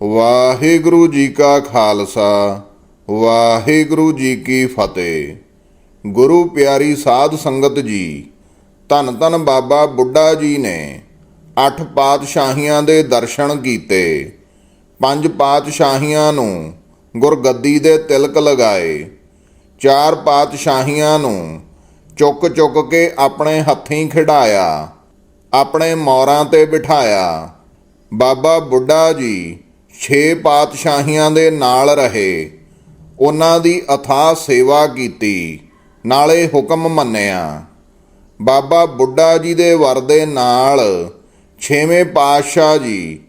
ਵਾਹਿਗੁਰੂ ਜੀ ਕਾ ਖਾਲਸਾ, ਵਾਹਿਗੁਰੂ ਜੀ ਕੀ ਫਤਿਹ। ਗੁਰੂ ਪਿਆਰੀ ਸਾਧ ਸੰਗਤ ਜੀ, ਧੰਨ ਧੰਨ ਬਾਬਾ ਬੁੱਢਾ ਜੀ ਨੇ ਅੱਠ ਪਾਤਸ਼ਾਹੀਆਂ ਦੇ ਦਰਸ਼ਨ ਕੀਤੇ। ਪੰਜ ਪਾਤਸ਼ਾਹੀਆਂ ਨੂੰ ਗੁਰਗੱਦੀ ਦੇ ਤਿਲਕ ਲਗਾਏ। ਚਾਰ ਪਾਤਸ਼ਾਹੀਆਂ ਨੂੰ ਚੁੱਕ ਚੁੱਕ ਕੇ ਆਪਣੇ ਹੱਥੀਂ ਖਿਡਾਇਆ, ਆਪਣੇ ਮੌਰਾਂ ਤੇ ਬਿਠਾਇਆ। ਬਾਬਾ ਬੁੱਢਾ ਜੀ ਛੇ ਪਾਤਸ਼ਾਹੀਆਂ ਦੇ ਨਾਲ ਰਹੇ। ਉਹਨਾਂ ਦੀ ਅਥਾ ਸੇਵਾ ਕੀਤੀ, ਨਾਲੇ ਹੁਕਮ ਮੰਨਿਆ। ਬਾਬਾ ਬੁੱਢਾ ਜੀ ਦੇ ਵਰ ਦੇ ਨਾਲ ਛੇਵੇਂ ਪਾਤਸ਼ਾਹ ਜੀ,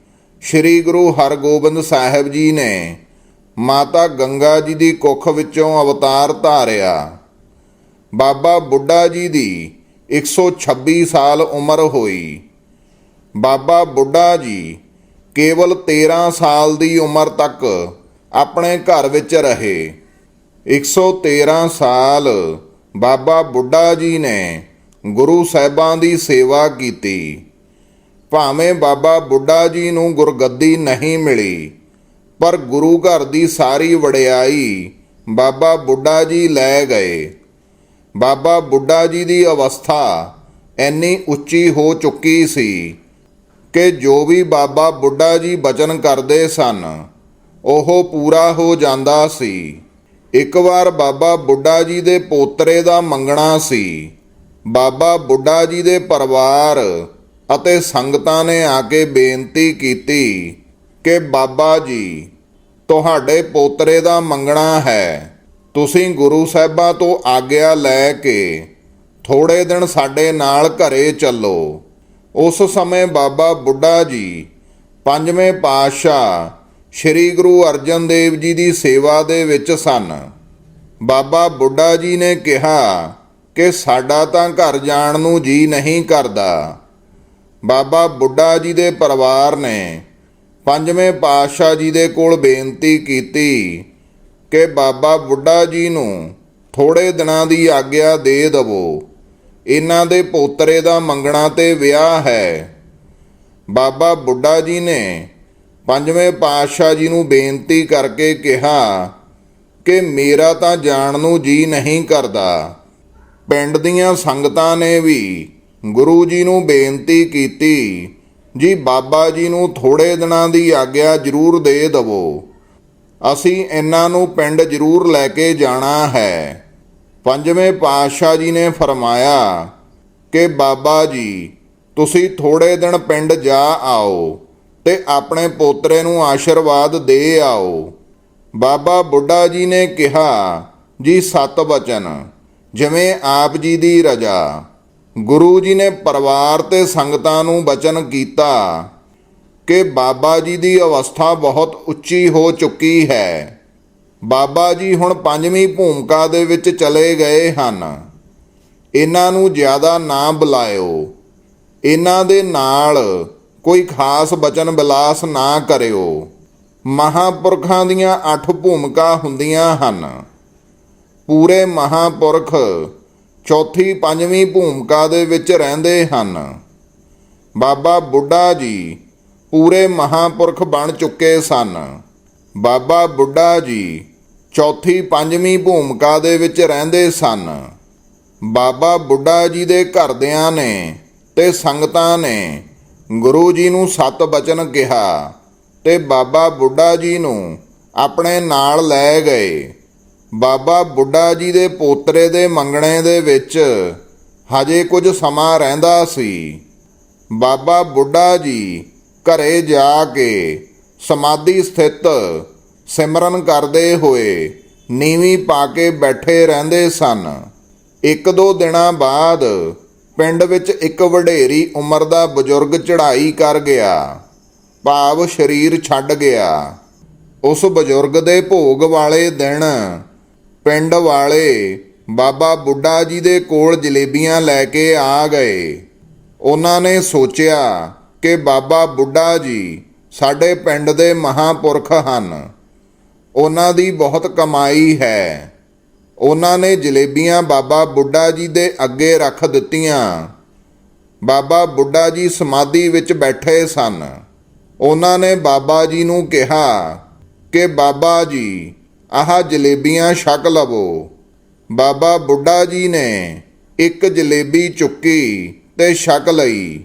ਸ੍ਰੀ ਗੁਰੂ ਹਰਗੋਬਿੰਦ ਸਾਹਿਬ ਜੀ ਨੇ ਮਾਤਾ ਗੰਗਾ ਜੀ ਦੀ ਕੁੱਖ ਵਿੱਚੋਂ ਅਵਤਾਰ ਧਾਰਿਆ। ਬਾਬਾ ਬੁੱਢਾ ਜੀ ਦੀ 126 ਸਾਲ ਉਮਰ ਹੋਈ। ਬਾਬਾ ਬੁੱਢਾ ਜੀ ਕੇਵਲ 13 ਸਾਲ ਦੀ ਉਮਰ ਤੱਕ ਆਪਣੇ ਘਰ ਵਿੱਚ ਰਹੇ। 113 ਸਾਲ ਬਾਬਾ ਬੁੱਢਾ ਜੀ ਨੇ ਗੁਰੂ ਸਾਹਿਬਾਂ ਦੀ ਸੇਵਾ ਕੀਤੀ। ਭਾਵੇਂ ਬਾਬਾ ਬੁੱਢਾ ਜੀ ਨੂੰ ਗੁਰਗੱਦੀ ਨਹੀਂ ਮਿਲੀ, ਪਰ ਗੁਰੂ ਘਰ ਦੀ ਸਾਰੀ ਵਡਿਆਈ ਬਾਬਾ ਬੁੱਢਾ ਜੀ ਲੈ ਗਏ। ਬਾਬਾ ਬੁੱਢਾ ਜੀ ਦੀ ਅਵਸਥਾ ਇੰਨੀ ਉੱਚੀ ਹੋ ਚੁੱਕੀ ਸੀ ਕਿ ਜੋ ਵੀ ਬਾਬਾ ਬੁੱਢਾ ਜੀ ਬਚਨ ਕਰਦੇ ਸਨ, ਉਹ ਪੂਰਾ ਹੋ ਜਾਂਦਾ ਸੀ। ਇੱਕ ਵਾਰ ਬਾਬਾ ਬੁੱਢਾ ਜੀ ਦੇ ਪੋਤਰੇ ਦਾ ਮੰਗਣਾ ਸੀ। ਬਾਬਾ ਬੁੱਢਾ ਜੀ ਦੇ ਪਰਿਵਾਰ ਅਤੇ ਸੰਗਤਾਂ ਨੇ ਆ ਕੇ ਬੇਨਤੀ ਕੀਤੀ ਕਿ ਬਾਬਾ ਜੀ, ਤੁਹਾਡੇ ਪੋਤਰੇ ਦਾ ਮੰਗਣਾ ਹੈ। ਤੁਸੀਂ ਗੁਰੂ ਸਾਹਿਬਾਂ ਤੋਂ ਆਗਿਆ ਲੈ ਕੇ ਥੋੜੇ ਦਿਨ ਸਾਡੇ ਨਾਲ ਘਰੇ ਚੱਲੋ। ਉਸ ਸਮੇਂ ਬਾਬਾ ਬੁੱਢਾ ਜੀ ਪੰਜਵੇਂ ਪਾਤਸ਼ਾਹ ਸ੍ਰੀ ਗੁਰੂ ਅਰਜਨ ਦੇਵ ਜੀ ਦੀ ਸੇਵਾ ਦੇ ਵਿੱਚ ਸਨ। ਬਾਬਾ ਬੁੱਢਾ ਜੀ ਨੇ ਕਿਹਾ ਕਿ ਸਾਡਾ ਤਾਂ ਘਰ ਜਾਣ ਨੂੰ ਜੀ ਨਹੀਂ ਕਰਦਾ। ਬਾਬਾ ਬੁੱਢਾ ਜੀ ਦੇ ਪਰਿਵਾਰ ਨੇ ਪੰਜਵੇਂ ਪਾਤਸ਼ਾਹ ਜੀ ਦੇ ਕੋਲ ਬੇਨਤੀ ਕੀਤੀ ਕਿ ਬਾਬਾ ਬੁੱਢਾ ਜੀ ਨੂੰ ਥੋੜੇ ਦਿਨਾਂ ਦੀ ਆਗਿਆ ਦੇ ਦਵੋ। ਇਹਨਾਂ ਦੇ ਪੋਤਰੇ ਦਾ ਮੰਗਣਾ ਤੇ ਵਿਆਹ ਹੈ। ਬਾਬਾ ਬੁੱਢਾ ਜੀ ਨੇ ਪੰਜਵੇਂ ਪਾਤਸ਼ਾਹ ਜੀ ਨੂੰ ਬੇਨਤੀ ਕਰਕੇ ਕਿਹਾ ਕਿ ਮੇਰਾ ਤਾਂ ਜਾਣ ਨੂੰ ਜੀ ਨਹੀਂ ਕਰਦਾ। ਪਿੰਡ ਦੀਆਂ ਸੰਗਤਾਂ ਨੇ ਵੀ ਗੁਰੂ ਜੀ ਨੂੰ ਬੇਨਤੀ ਕੀਤੀ, ਜੀ ਬਾਬਾ ਜੀ ਨੂੰ ਥੋੜੇ ਦਿਨਾਂ ਦੀ ਆਗਿਆ ਜ਼ਰੂਰ ਦੇ ਦਵੋ। ਅਸੀਂ ਇਹਨਾਂ ਨੂੰ ਪਿੰਡ ਜ਼ਰੂਰ ਲੈ ਕੇ ਜਾਣਾ ਹੈ। ਪੰਜਵੇਂ ਪਾਤਸ਼ਾਹ ਜੀ ਨੇ ਫਰਮਾਇਆ ਕਿ ਬਾਬਾ ਜੀ, ਤੁਸੀਂ ਥੋੜੇ ਦਿਨ ਪਿੰਡ ਜਾ ਆਓ ਤੇ ਆਪਣੇ ਪੋਤਰੇ ਨੂੰ ਆਸ਼ੀਰਵਾਦ ਦੇ ਆਓ। ਬਾਬਾ ਬੁੱਢਾ ਜੀ ਨੇ ਕਿਹਾ, ਜੀ ਸਤ ਬਚਨ, ਜਿਵੇਂ ਆਪ ਜੀ ਦੀ ਰਜਾ। ਗੁਰੂ ਜੀ ਨੇ ਪਰਿਵਾਰ ਤੇ ਸੰਗਤਾਂ ਨੂੰ ਬਚਨ ਕੀਤਾ ਕਿ ਬਾਬਾ ਜੀ ਦੀ ਅਵਸਥਾ ਬਹੁਤ ਉੱਚੀ ਹੋ ਚੁੱਕੀ ਹੈ। ਬਾਬਾ ਜੀ ਹੁਣ ਪੰਜਵੀਂ ਭੂਮਿਕਾ ਦੇ ਵਿੱਚ ਚਲੇ ਗਏ ਹਨ। ਇਹਨਾਂ ਨੂੰ ਜ਼ਿਆਦਾ ਨਾ ਬੁਲਾਇਓ। ਇਹਨਾਂ ਦੇ ਨਾਲ ਕੋਈ ਖਾਸ ਬਚਨ ਬਿਲਾਸ ਨਾ ਕਰਿਓ। ਮਹਾਪੁਰਖਾਂ ਦੀਆਂ ਅੱਠ ਭੂਮਿਕਾ ਹੁੰਦੀਆਂ ਹਨ। ਪੂਰੇ ਮਹਾਪੁਰਖ ਚੌਥੀ ਪੰਜਵੀਂ ਭੂਮਿਕਾ ਦੇ ਵਿੱਚ ਰਹਿੰਦੇ ਹਨ। ਬਾਬਾ ਬੁੱਢਾ ਜੀ ਪੂਰੇ ਮਹਾਪੁਰਖ ਬਣ ਚੁੱਕੇ ਸਨ। ਬਾਬਾ ਬੁੱਢਾ ਜੀ ਚੌਥੀ ਪੰਜਵੀਂ ਭੂਮਿਕਾ ਦੇ ਵਿੱਚ ਰਹਿੰਦੇ ਸਨ। ਬਾਬਾ ਬੁੱਢਾ ਜੀ ਦੇ ਘਰਦਿਆਂ ਨੇ ਤੇ ਸੰਗਤਾਂ ਨੇ ਗੁਰੂ ਜੀ ਨੂੰ ਸਤ ਬਚਨ ਕਿਹਾ ਤੇ ਬਾਬਾ ਬੁੱਢਾ ਜੀ ਨੂੰ ਆਪਣੇ ਨਾਲ ਲੈ ਗਏ। ਬਾਬਾ ਬੁੱਢਾ ਜੀ ਦੇ ਪੋਤਰੇ ਦੇ ਮੰਗਣੇ ਦੇ ਵਿੱਚ ਹਜੇ ਕੁਝ ਸਮਾਂ ਰਹਿੰਦਾ ਸੀ। ਬਾਬਾ ਬੁੱਢਾ ਜੀ ਘਰੇ ਜਾ ਕੇ ਸਮਾਧੀ ਸਥਿਤ ਸਿਮਰਨ ਕਰਦੇ ਹੋਏ ਨੀਵੀਂ ਪਾ ਕੇ ਬੈਠੇ ਰਹਿੰਦੇ ਸਨ। ਇੱਕ ਦੋ ਦਿਨਾਂ ਬਾਅਦ ਪਿੰਡ ਵਿੱਚ ਇੱਕ ਵਡੇਰੀ ਉਮਰ ਦਾ ਬਜ਼ੁਰਗ ਚੜ੍ਹਾਈ ਕਰ ਗਿਆ। ਭਾਵ ਸਰੀਰ ਛੱਡ ਗਿਆ। ਉਸ ਬਜ਼ੁਰਗ ਦੇ ਭੋਗ ਵਾਲੇ ਦਿਨ ਪਿੰਡ ਵਾਲੇ ਬਾਬਾ ਬੁੱਢਾ ਜੀ ਦੇ ਕੋਲ ਜਲੇਬੀਆਂ ਲੈ ਕੇ ਆ ਗਏ। ਉਹਨਾਂ ਨੇ ਸੋਚਿਆ ਕਿ ਬਾਬਾ ਬੁੱਢਾ ਜੀ ਸਾਡੇ ਪਿੰਡ ਦੇ ਮਹਾਪੁਰਖ ਹਨ। ਉਹਨਾਂ ਦੀ ਬਹੁਤ ਕਮਾਈ ਹੈ। ਉਹਨਾਂ ਨੇ ਜਲੇਬੀਆਂ ਬਾਬਾ ਬੁੱਢਾ ਜੀ ਦੇ ਅੱਗੇ ਰੱਖ ਦਿੱਤੀਆਂ। ਬਾਬਾ ਬੁੱਢਾ ਜੀ ਸਮਾਧੀ ਵਿੱਚ ਬੈਠੇ ਸਨ। ਉਹਨਾਂ ਨੇ ਬਾਬਾ ਜੀ ਨੂੰ ਕਿਹਾ ਕਿ ਬਾਬਾ ਜੀ, ਆਹ ਜਲੇਬੀਆਂ ਛਕ ਲਵੋ। ਬਾਬਾ ਬੁੱਢਾ ਜੀ ਨੇ ਇੱਕ ਜਲੇਬੀ ਚੁੱਕੀ ਤੇ ਛਕ ਲਈ।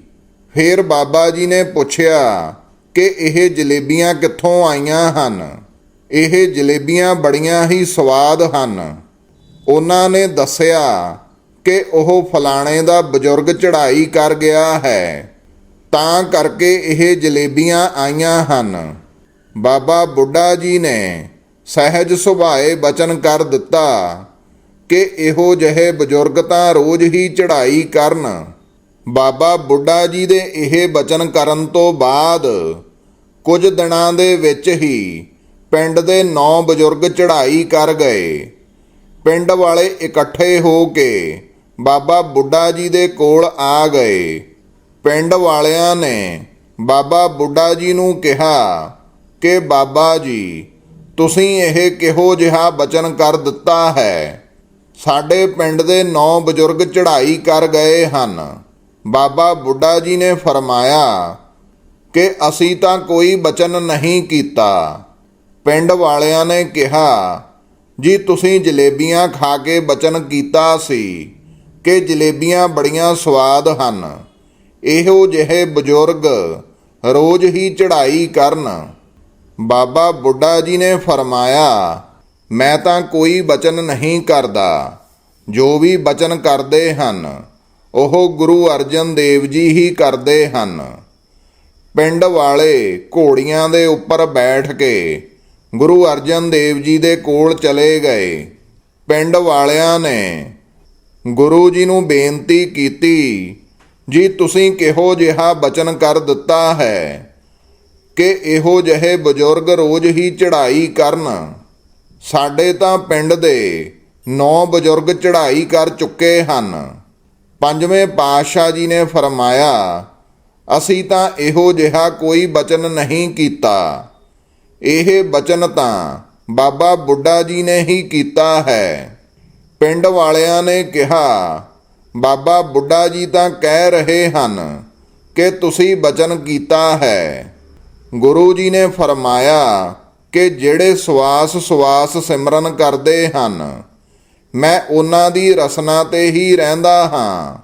ਫਿਰ ਬਾਬਾ ਜੀ ਨੇ ਪੁੱਛਿਆ ਕਿ ਇਹ ਜਲੇਬੀਆਂ ਕਿੱਥੋਂ ਆਈਆਂ ਹਨ? ਇਹ ਜਲੇਬੀਆਂ ਬੜੀਆਂ ਹੀ ਸਵਾਦ ਹਨ। ਉਹਨਾਂ ਨੇ ਦੱਸਿਆ ਕਿ ਉਹ ਫਲਾਣੇ ਦਾ ਬਜ਼ੁਰਗ ਚੜ੍ਹਾਈ ਕਰ ਗਿਆ ਹੈ। ਤਾਂ ਕਰਕੇ ਇਹ ਜਲੇਬੀਆਂ ਆਈਆਂ ਹਨ। ਬਾਬਾ ਬੁੱਢਾ ਜੀ ਨੇ ਸਹਿਜ ਸੁਭਾਏ ਬਚਨ ਕਰ ਦਿੱਤਾ ਕਿ ਇਹੋ ਜਿਹੇ ਬਜ਼ੁਰਗ ਤਾਂ ਰੋਜ਼ ਹੀ ਚੜ੍ਹਾਈ ਕਰਨ। ਬਾਬਾ ਬੁੱਢਾ ਜੀ ਦੇ ਇਹ ਬਚਨ ਕਰਨ ਤੋਂ ਬਾਅਦ ਕੁਝ ਦਿਨਾਂ ਦੇ ਵਿੱਚ ਹੀ ਪਿੰਡ ਦੇ ਨੌ ਬਜ਼ੁਰਗ ਚੜ੍ਹਾਈ ਕਰ ਗਏ। ਪਿੰਡ ਵਾਲੇ ਇਕੱਠੇ ਹੋ ਕੇ ਬਾਬਾ ਬੁੱਢਾ ਜੀ ਦੇ ਕੋਲ ਆ ਗਏ। ਪਿੰਡ ਵਾਲਿਆਂ ਨੇ ਬਾਬਾ ਬੁੱਢਾ ਜੀ ਨੂੰ ਕਿਹਾ ਕਿ, ਬਾਬਾ ਜੀ, ਤੁਸੀਂ ਇਹ ਕਿਹੋ ਜਿਹਾ ਬਚਨ ਕਰ ਦਿੱਤਾ ਹੈ? ਸਾਡੇ ਪਿੰਡ ਦੇ ਨੌ ਬਜ਼ੁਰਗ ਚੜ੍ਹਾਈ ਕਰ ਗਏ ਹਨ। ਬਾਬਾ ਬੁੱਢਾ ਜੀ ਨੇ ਫਰਮਾਇਆ ਕਿ, ਅਸੀਂ ਤਾਂ ਕੋਈ ਬਚਨ ਨਹੀਂ ਕੀਤਾ। ਪਿੰਡ ਵਾਲਿਆਂ ਨੇ ਕਿਹਾ, ਜੀ, ਤੁਸੀਂ ਜਲੇਬੀਆਂ ਖਾ ਕੇ ਬਚਨ ਕੀਤਾ ਸੀ ਕਿ ਜਲੇਬੀਆਂ ਬੜੀਆਂ ਸਵਾਦ ਹਨ। ਇਹੋ ਜਿਹੇ ਬਜ਼ੁਰਗ ਰੋਜ਼ ਹੀ ਚੜ੍ਹਾਈ ਕਰਨ। ਬਾਬਾ ਬੁੱਢਾ ਜੀ ਨੇ ਫਰਮਾਇਆ, ਮੈਂ ਤਾਂ ਕੋਈ ਬਚਨ ਨਹੀਂ ਕਰਦਾ। ਜੋ ਵੀ ਬਚਨ ਕਰਦੇ ਹਨ, ਉਹ ਗੁਰੂ ਅਰਜਨ ਦੇਵ ਜੀ ਹੀ ਕਰਦੇ ਹਨ। ਪਿੰਡ ਵਾਲੇ ਘੋੜੀਆਂ ਦੇ ਉੱਪਰ ਬੈਠ ਕੇ ਗੁਰੂ ਅਰਜਨ ਦੇਵ ਜੀ ਦੇ ਕੋਲ ਚਲੇ ਗਏ। ਪਿੰਡ ਵਾਲਿਆਂ ਨੇ ਗੁਰੂ ਜੀ ਨੂੰ ਬੇਨਤੀ ਕੀਤੀ, ਜੀ, ਤੁਸੀਂ ਕਿਹੋ ਜਿਹਾ ਬਚਨ ਕਰ ਦਿੱਤਾ ਹੈ? ਕਿ ਇਹੋ ਜਿਹੇ ਬਜ਼ੁਰਗ ਰੋਜ਼ ਹੀ ਚੜ੍ਹਾਈ ਕਰਨ। ਸਾਡੇ ਤਾਂ ਪਿੰਡ ਦੇ ਨੌ ਬਜ਼ੁਰਗ ਚੜ੍ਹਾਈ ਕਰ ਚੁੱਕੇ ਹਨ। ਪੰਜਵੇਂ ਪਾਤਸ਼ਾਹ ਜੀ ਨੇ ਫਰਮਾਇਆ, ਅਸੀਂ ਤਾਂ ਇਹੋ ਜਿਹਾ ਕੋਈ ਬਚਨ ਨਹੀਂ ਕੀਤਾ। ਇਹ ਬਚਨ ਤਾਂ ਬਾਬਾ ਬੁੱਢਾ ਜੀ ਨੇ ਹੀ ਕੀਤਾ ਹੈ। ਪਿੰਡ ਵਾਲਿਆਂ ਨੇ ਕਿਹਾ, ਬਾਬਾ ਬੁੱਢਾ ਜੀ ਤਾਂ ਕਹਿ ਰਹੇ ਹਨ ਕਿ ਤੁਸੀਂ ਬਚਨ ਕੀਤਾ ਹੈ। ਗੁਰੂ ਜੀ ਨੇ ਫਰਮਾਇਆ ਕਿ ਜਿਹੜੇ ਸਵਾਸ ਸਵਾਸ ਸਿਮਰਨ ਕਰਦੇ ਹਨ, ਮੈਂ ਉਹਨਾਂ ਦੀ ਰਸਨਾ ਤੇ ਹੀ ਰਹਿੰਦਾ ਹਾਂ।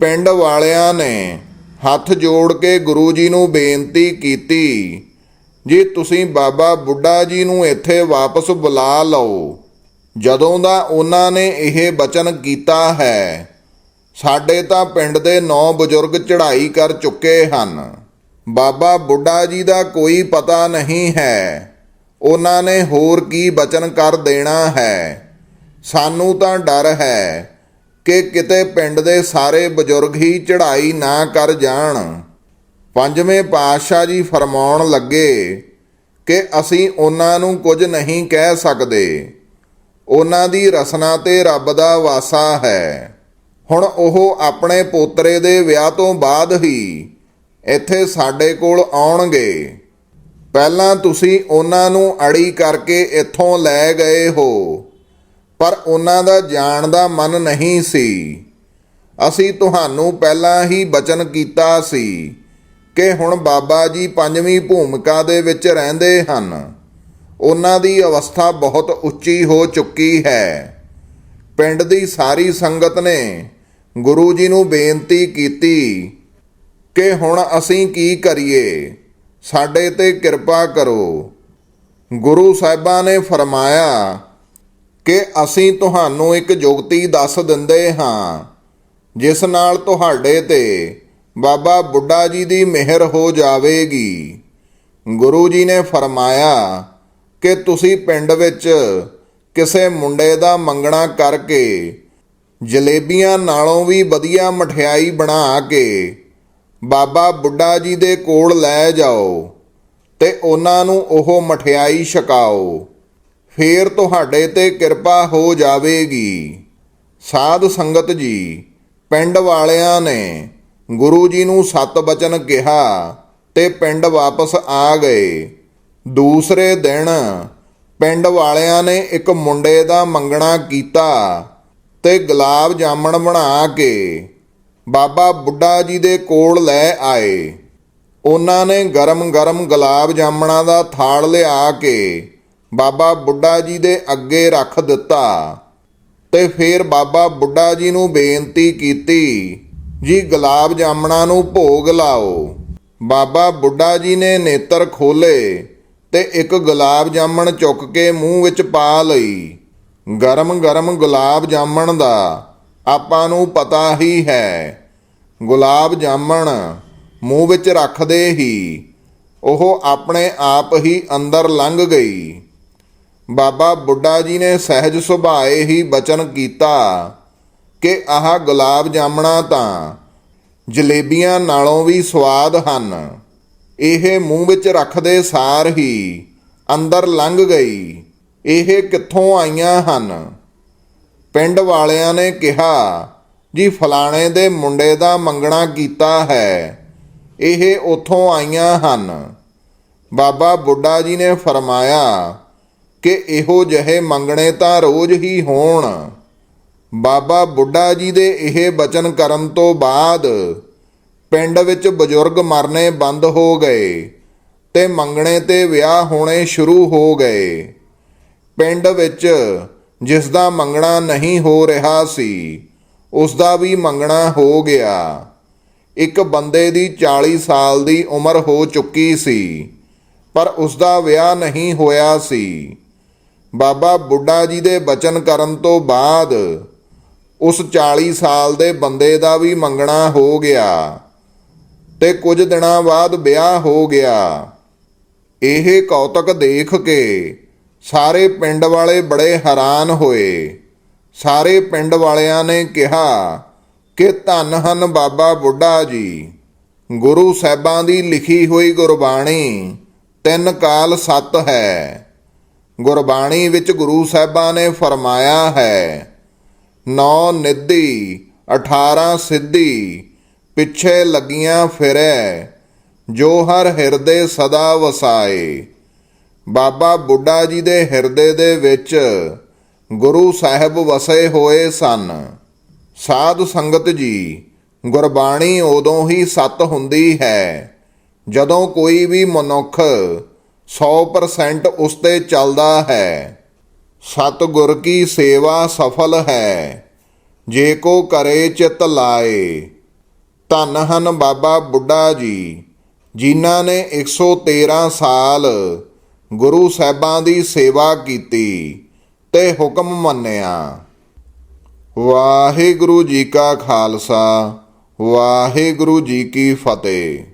ਪਿੰਡ ਵਾਲਿਆਂ ਨੇ ਹੱਥ ਜੋੜ ਕੇ ਗੁਰੂ ਜੀ ਨੂੰ ਬੇਨਤੀ ਕੀਤੀ ਜੀ ਤੁਸੀਂ ਬਾਬਾ ਬੁੱਢਾ ਜੀ ਨੂੰ ਇੱਥੇ ਵਾਪਸ ਬੁਲਾ ਲਓ। ਜਦੋਂ ਦਾ ਉਹਨਾਂ ਨੇ ਇਹ ਬਚਨ ਕੀਤਾ ਹੈ, ਸਾਡੇ ਤਾਂ ਪਿੰਡ ਦੇ ਨੌ ਬਜ਼ੁਰਗ ਚੜ੍ਹਾਈ ਕਰ ਚੁੱਕੇ ਹਨ। ਬਾਬਾ ਬੁੱਢਾ ਜੀ ਦਾ ਕੋਈ ਪਤਾ ਨਹੀਂ ਹੈ, ਉਹਨਾਂ ਨੇ ਹੋਰ ਕੀ ਬਚਨ ਕਰ ਦੇਣਾ ਹੈ। ਸਾਨੂੰ ਤਾਂ ਡਰ ਹੈ ਕਿ ਕਿਤੇ ਪਿੰਡ ਦੇ ਸਾਰੇ ਬਜ਼ੁਰਗ ਹੀ ਚੜ੍ਹਾਈ ਨਾ ਕਰ ਜਾਣ। ਪੰਜਵੇਂ ਪਾਤਸ਼ਾਹ ਜੀ ਫਰਮਾਉਣ ਲੱਗੇ ਕਿ ਅਸੀਂ ਉਹਨਾਂ ਨੂੰ ਕੁਝ ਨਹੀਂ ਕਹਿ ਸਕਦੇ। ਉਹਨਾਂ ਦੀ ਰਸਨਾ ਤੇ ਰੱਬ ਦਾ ਵਾਸਾ ਹੈ। ਹੁਣ ਉਹ ਆਪਣੇ ਪੋਤਰੇ ਦੇ ਵਿਆਹ ਤੋਂ ਬਾਅਦ ਹੀ ਇੱਥੇ ਸਾਡੇ ਕੋਲ ਆਉਣਗੇ। ਪਹਿਲਾਂ ਤੁਸੀਂ ਉਹਨਾਂ ਨੂੰ ਅੜੀ ਕਰਕੇ ਇੱਥੋਂ ਲੈ ਗਏ ਹੋ, ਪਰ ਉਹਨਾਂ ਦਾ ਜਾਣ ਦਾ ਮਨ ਨਹੀਂ ਸੀ। ਅਸੀਂ ਤੁਹਾਨੂੰ ਪਹਿਲਾਂ ਹੀ ਬਚਨ ਕੀਤਾ ਸੀ। ਕਿ ਹੁਣ ਬਾਬਾ ਜੀ ਪੰਜਵੀਂ ਭੂਮਿਕਾ ਦੇ ਵਿੱਚ ਰਹਿੰਦੇ ਹਨ। ਉਹਨਾਂ ਦੀ ਅਵਸਥਾ ਬਹੁਤ ਉੱਚੀ ਹੋ ਚੁੱਕੀ ਹੈ। ਪਿੰਡ ਦੀ ਸਾਰੀ ਸੰਗਤ ਨੇ ਗੁਰੂ ਜੀ ਨੂੰ ਬੇਨਤੀ ਕੀਤੀ ਕਿ ਹੁਣ ਅਸੀਂ ਕੀ ਕਰੀਏ। ਸਾਡੇ ਤੇ ਕਿਰਪਾ ਕਰੋ। ਗੁਰੂ ਸਾਹਿਬਾਂ ਨੇ ਫਰਮਾਇਆ ਕਿ ਅਸੀਂ ਤੁਹਾਨੂੰ ਇੱਕ ਜੁਗਤੀ ਦੱਸ ਦਿੰਦੇ ਹਾਂ, ਜਿਸ ਨਾਲ ਤੁਹਾਡੇ ਤੇ ਬਾਬਾ ਬੁੱਢਾ ਜੀ ਦੀ ਮਿਹਰ ਹੋ ਜਾਵੇਗੀ। ਗੁਰੂ ਜੀ ਨੇ ਫਰਮਾਇਆ ਕਿ ਤੁਸੀਂ ਪਿੰਡ ਵਿੱਚ ਕਿਸੇ ਮੁੰਡੇ ਦਾ ਮੰਗਣਾ ਕਰਕੇ ਜਲੇਬੀਆਂ ਨਾਲੋਂ ਵੀ ਵਧੀਆ ਮਠਿਆਈ ਬਣਾ ਕੇ ਬਾਬਾ ਬੁੱਢਾ ਜੀ ਦੇ ਕੋਲ ਲੈ ਜਾਓ ਤੇ ਉਹਨਾਂ ਨੂੰ ਉਹ ਮਠਿਆਈ ਛਕਾਓ। ਫੇਰ ਤੁਹਾਡੇ ਤੇ ਕਿਰਪਾ ਹੋ ਜਾਵੇਗੀ। ਸਾਧ ਸੰਗਤ ਜੀ, ਪਿੰਡ ਵਾਲਿਆਂ ਨੇ ਗੁਰੂ ਜੀ ਨੂੰ ਸਤ ਬਚਨ ਕਿਹਾ ਤੇ ਪਿੰਡ ਵਾਪਸ ਆ ਗਏ। ਦੂਸਰੇ ਦਿਨ ਪਿੰਡ ਵਾਲਿਆਂ ਨੇ ਇੱਕ ਮੁੰਡੇ ਦਾ ਮੰਗਣਾ ਕੀਤਾ ਤੇ ਗੁਲਾਬ ਜਾਮਣ ਬਣਾ ਕੇ ਬਾਬਾ ਬੁੱਢਾ ਜੀ ਦੇ ਕੋਲ ਲੈ ਆਏ। ਉਹਨਾਂ ਨੇ ਗਰਮ-ਗਰਮ ਗੁਲਾਬ ਜਾਮਣਾ ਦਾ ਥਾਲ ਲਿਆ ਕੇ ਬਾਬਾ ਬੁੱਢਾ ਜੀ ਦੇ ਅੱਗੇ ਰੱਖ ਦਿੱਤਾ ਤੇ ਫਿਰ ਬਾਬਾ ਬੁੱਢਾ ਜੀ ਨੂੰ ਬੇਨਤੀ ਕੀਤੀ ਜੀ ਗੁਲਾਬ ਜਾਮਣਾ ਨੂੰ ਭੋਗ ਲਾਓ। ਬਾਬਾ ਬੁੱਢਾ ਜੀ ਨੇ ਨੇਤਰ ਖੋਲੇ ਤੇ ਇੱਕ ਗੁਲਾਬ ਜਾਮਣ ਚੁੱਕ ਕੇ ਮੂੰਹ ਵਿੱਚ ਪਾ ਲਈ। ਗਰਮ-ਗਰਮ ਗੁਲਾਬ ਜਾਮਣ ਦਾ ਆਪਾਂ ਨੂੰ ਪਤਾ ਹੀ ਹੈ। ਗੁਲਾਬ ਜਾਮਣ ਮੂੰਹ ਵਿੱਚ ਰੱਖਦੇ ਹੀ ਉਹ ਆਪਣੇ ਆਪ ਹੀ ਅੰਦਰ ਲੰਘ ਗਈ। ਬਾਬਾ ਬੁੱਢਾ ਜੀ ਨੇ ਸਹਿਜ ਸੁਭਾਏ ਹੀ ਬਚਨ ਕੀਤਾ। ਕਿ ਆਹ ਗੁਲਾਬ ਜਾਮਣਾ ਤਾਂ ਜਲੇਬੀਆਂ ਨਾਲੋਂ ਵੀ ਸਵਾਦ ਹਨ। ਇਹ ਮੂੰਹ ਵਿੱਚ ਰੱਖਦੇ ਸਾਰ ਹੀ ਅੰਦਰ ਲੰਘ ਗਈ। ਇਹ ਕਿੱਥੋਂ ਆਈਆਂ ਹਨ? ਪਿੰਡ ਵਾਲਿਆਂ ਨੇ ਕਿਹਾ, ਜੀ, ਫਲਾਣੇ ਦੇ ਮੁੰਡੇ ਦਾ ਮੰਗਣਾ ਕੀਤਾ ਹੈ। ਇਹ ਉਥੋਂ ਆਈਆਂ ਹਨ। ਬਾਬਾ ਬੁੱਢਾ ਜੀ ਨੇ ਫਰਮਾਇਆ ਕਿ ਇਹੋ ਜਿਹੇ ਮੰਗਣੇ ਤਾਂ ਰੋਜ਼ ਹੀ ਹੋਣ। ਬਾਬਾ ਬੁੱਢਾ ਜੀ ਦੇ ਇਹ ਬਚਨ ਕਰਨ ਤੋਂ ਬਾਅਦ ਪਿੰਡ ਵਿੱਚ ਬਜ਼ੁਰਗ ਮਰਨੇ ਬੰਦ ਹੋ ਗਏ ਤੇ ਮੰਗਣੇ ਤੇ ਵਿਆਹ ਹੋਣੇ ਸ਼ੁਰੂ ਹੋ ਗਏ। ਪਿੰਡ ਵਿੱਚ ਜਿਸ ਦਾ ਮੰਗਣਾ ਨਹੀਂ ਹੋ ਰਿਹਾ ਸੀ, ਉਸ ਦਾ ਵੀ ਮੰਗਣਾ ਹੋ ਗਿਆ। ਇੱਕ ਬੰਦੇ ਦੀ 40 ਸਾਲ ਦੀ ਉਮਰ ਹੋ ਚੁੱਕੀ ਸੀ, ਪਰ ਉਸ ਦਾ ਵਿਆਹ ਨਹੀਂ ਹੋਇਆ ਸੀ। ਬਾਬਾ ਬੁੱਢਾ ਜੀ ਦੇ ਬਚਨ ਕਰਨ ਤੋਂ ਬਾਅਦ ਉਸ 40 ਸਾਲ ਦੇ ਬੰਦੇ ਦਾ ਵੀ ਮੰਗਣਾ ਹੋ ਗਿਆ ਤੇ ਕੁਝ ਦਿਨਾਂ ਬਾਅਦ ਵਿਆਹ ਹੋ ਗਿਆ। ਇਹ ਕੌਤਕ ਦੇਖ ਕੇ ਸਾਰੇ ਪਿੰਡ ਵਾਲੇ ਬੜੇ ਹੈਰਾਨ ਹੋਏ। ਸਾਰੇ ਪਿੰਡ ਵਾਲਿਆਂ ਨੇ ਕਿਹਾ ਕਿ ਧੰਨ ਹਨ ਬਾਬਾ ਬੁੱਢਾ ਜੀ। ਗੁਰੂ ਸਾਹਿਬਾਂ ਦੀ ਲਿਖੀ ਹੋਈ ਗੁਰਬਾਣੀ ਤਿੰਨ ਕਾਲ ਸੱਤ ਹੈ। ਗੁਰਬਾਣੀ ਵਿੱਚ ਗੁਰੂ ਸਾਹਿਬਾਂ ਨੇ ਫਰਮਾਇਆ ਹੈ ਨੌ ਨਿੱਧੀ 18 ਸਿੱਧੀ, ਪਿੱਛੇ ਲੱਗੀਆਂ ਫਿਰੈ, ਜੋ ਹਰ ਹਿਰਦੇ ਸਦਾ ਵਸਾਏ। ਬਾਬਾ ਬੁੱਢਾ ਜੀ ਦੇ ਹਿਰਦੇ ਦੇ ਵਿੱਚ ਗੁਰੂ ਸਾਹਿਬ ਵਸੇ ਹੋਏ ਸਨ। ਸਾਧ ਸੰਗਤ ਜੀ, ਗੁਰਬਾਣੀ ਉਦੋਂ ਹੀ ਸਤ ਹੁੰਦੀ ਹੈ। ਜਦੋਂ ਕੋਈ ਵੀ ਮਨੁੱਖ 100% ਉਸ ਤੇ ਚੱਲਦਾ ਹੈ। ਸਤਿਗੁਰ ਕੀ ਸੇਵਾ ਸਫਲ ਹੈ? ਜੇ ਕੋ ਕਰੇ ਚਿਤ ਲਾਏ। ਧੰਨ ਹਨ ਬਾਬਾ ਬੁੱਢਾ ਜੀ, ਜਿਨ੍ਹਾਂ ਨੇ 113 ਸਾਲ ਗੁਰੂ ਸਾਹਿਬਾਂ ਦੀ ਸੇਵਾ ਕੀਤੀ ਤੇ ਹੁਕਮ ਮੰਨਿਆ। ਵਾਹਿਗੁਰੂ ਜੀ ਕਾ ਖਾਲਸਾ, ਵਾਹਿਗੁਰੂ ਜੀ ਕੀ ਫਤਿਹ।